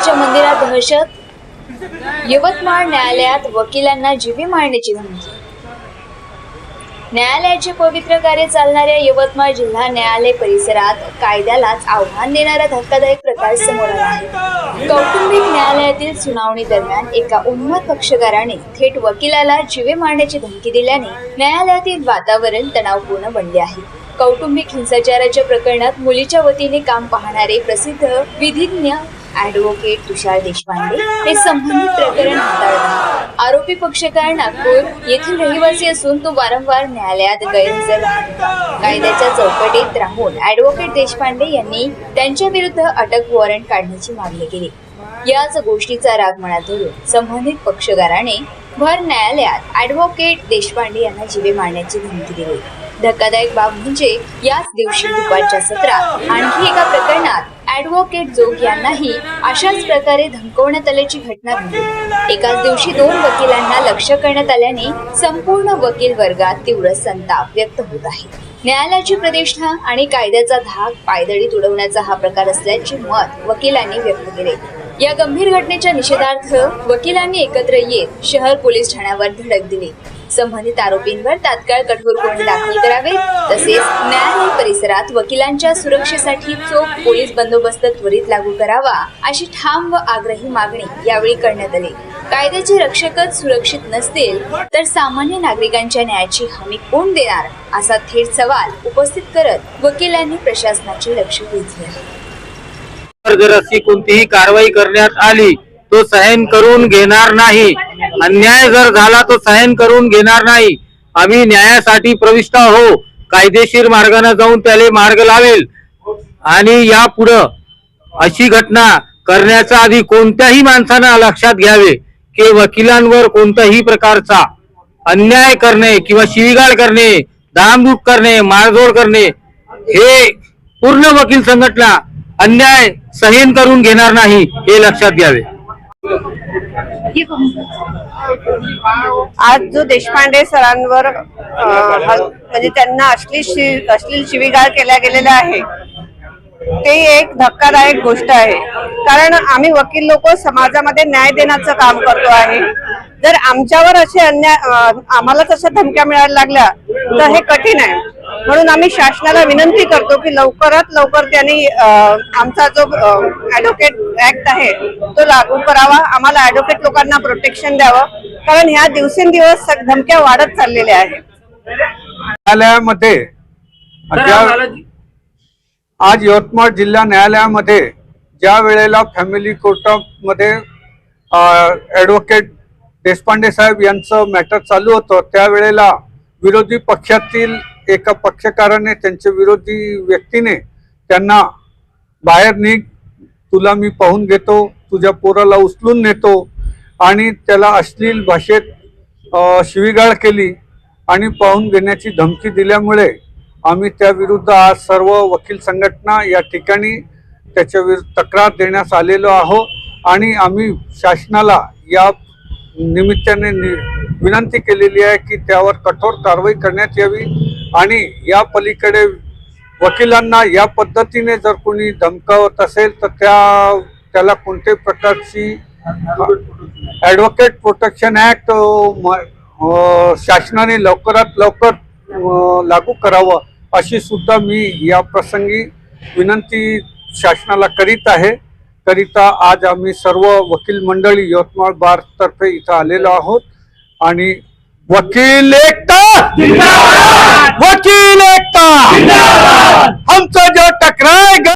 देवाच्या मंदिरात दहशत? यवतमाळ न्यायालयात वकिलांना जीवी मारण्याची धमकी. न्यायालयाचे पवित्र कार्य चालणाऱ्या यवतमाळ जिल्हा न्यायालय परिसरात कायद्यालाच आव्हान देणारा धक्कादायक प्रकार समोर आला आहे. कौटुंबिक न्यायालयातील सुनावणी दरम्यान एका उन्मत पक्षकाराने थेट वकिलाला जीवे मारण्याची धमकी दिल्याने न्यायालयातील वातावरण तणावपूर्ण बनले आहे. कौटुंबिक हिंसाचाराच्या प्रकरणात मुलीच्या वतीने काम पाहणारे प्रसिद्ध विधिज्ञ ऍडव्होकेट तुषार देशपांडे हे संबंधित प्रकरण हाताळतात. आरोपी पक्षकार नागपूर येथील रहिवासी असून तो वारंवार न्यायालयात गैरहजर कायद्याच्या चौकटीत राहून ऍडव्होकेट देशपांडे यांनी त्यांच्या विरुद्ध अटक वॉरंट काढण्याची मागणी केली. याच गोष्टीचा राग मनात धरून संबंधित पक्षकाराने भर न्यायालयात ऍडव्होकेट देशपांडे यांना जीवे मारण्याची धमकी दिली. धक्कादायक बाब म्हणजे याच दिवशी दुपारच्या सत्रात आणखी एका प्रकरणात ऍडव्होकेट जोग यांनाही अशाच प्रकारे धमकवण्यात आल्याची घटना घडली. एकाच दिवशी दोन वकिलांना लक्ष करण्यात आल्याने संपूर्ण वकील वर्गात तीव्र संताप व्यक्त होत आहे. न्यायालयाची प्रतिष्ठा आणि कायद्याचा धाक पायदळीत उडवण्याचा हा प्रकार असल्याचे मत वकिलांनी व्यक्त केले. या गंभीर घटनेच्या निषेधार्थ वकिलांनी एकत्र येत शहर पोलीस ठाण्यावर धडक दिली. संबंधित आरोपींवर तात्काळ कठोर गुन्हे दाखल करावे. तसेच न्यायालय परिसरात वकिलांच्या सुरक्षेसाठी चोख पोलीस बंदोबस्त त्वरित लागू करावा अशी ठाम व आग्रही मागणी यावेळी करण्यात आली. कायद्याचे रक्षकच सुरक्षित नसतील तर सामान्य नागरिकांच्या न्यायाची हमी कोण देणार? असा थेट सवाल उपस्थित करत वकिलांनी प्रशासनाचे लक्ष वेधले. जर अशी कोणतीही कारवाई करण्यात आली तो सहन करून घेणार नाही. अन्याय जर झाला तो सहन करून घेणार नाही. आम्ही न्यायासाठी प्रविष्ट हो कायदेशीर मार्गाने जाऊन त्याला मार्ग लावेल. आणि यापुढं अशी घटना करण्याच्या आधी कोणत्याही माणसानं लक्षात घ्यावे की वकिलांवर कोणत्याही प्रकारचा अन्याय करणे किंवा शिवीगाळ करणे दामदूट करणे मारझोड करणे हे पूर्ण वकील संघटना अन्याय सहन करून घेणार नाही हे लक्षात घ्यावे. आज जो देशपांडे सरांवर म्हणजे त्यांना अश्लील अश्लील शिवीगाळ केल्या गेलेल्या आहे ते एक धक्कादायक गोष्ट आहे. कारण आम्ही वकील लोक समाजामध्ये न्याय देण्याचं काम करतो आहे. जर आमच्यावर असे अन्याय आम्हाला तशा धमक्या मिळायला लागल्या तर हे कठीण आहे. म्हणून आम्ही शासनाला विनंती करतो की लवकरात लवकर त्यांनी आमचा जो ऍडव्होकेट ऍक्ट आहे तो लागू करावा. आम्हाला ऍडव्होकेट लोकांना प्रोटेक्शन द्यावं. कारण ह्या दिवसेंदिवस सग- धमक्या वाढत चाललेल्या आहेत. न्यायालयामध्ये आज यवतमाळ जिल्हा न्यायालयामध्ये ज्या वेळेला फॅमिली कोर्टामध्ये ॲडव्होकेट देशपांडे साहेब यांचं मॅटर चालू होतं त्यावेळेला विरोधी पक्षातील एका पक्षकाराने त्यांच्या विरोधी व्यक्तीने त्यांना बाहेर निघ तुला मी पाहून घेतो तुझ्या पोराला उचलून नेतो आणि त्याला अश्लील भाषेत शिवीगाळ केली आणि पाहून घेण्याची धमकी दिल्यामुळे आम्ही त्याविरुद्ध आज सर्व वकील संघटना या ठिकाणी त्याच्या विरुद्ध तक्रार देण्यास आलेलो आहो आणि आम्ही शासनाला या निमित्ताने नि- विनंती केलेली आहे की त्यावर कठोर कारवाई करण्यात यावी. आणि या पलीकडे वकिलांना या पद्धतीने जर कोणी धमकावत असेल तर त्या त्याला कोणत्याही प्रकारची ॲडव्होकेट प्रोटेक्शन ॲक्ट शासनाने लवकरात लवकर लागू करावं अशी सुद्धा मी या प्रसंगी विनंती शासनाला करीत आहे. करिता आज आम्ही सर्व वकील मंडळी यवतमाळ बार तर्फे इथं आलेलो आहोत आणि वकील एकता वकील एकता हमसे जो टकराएगा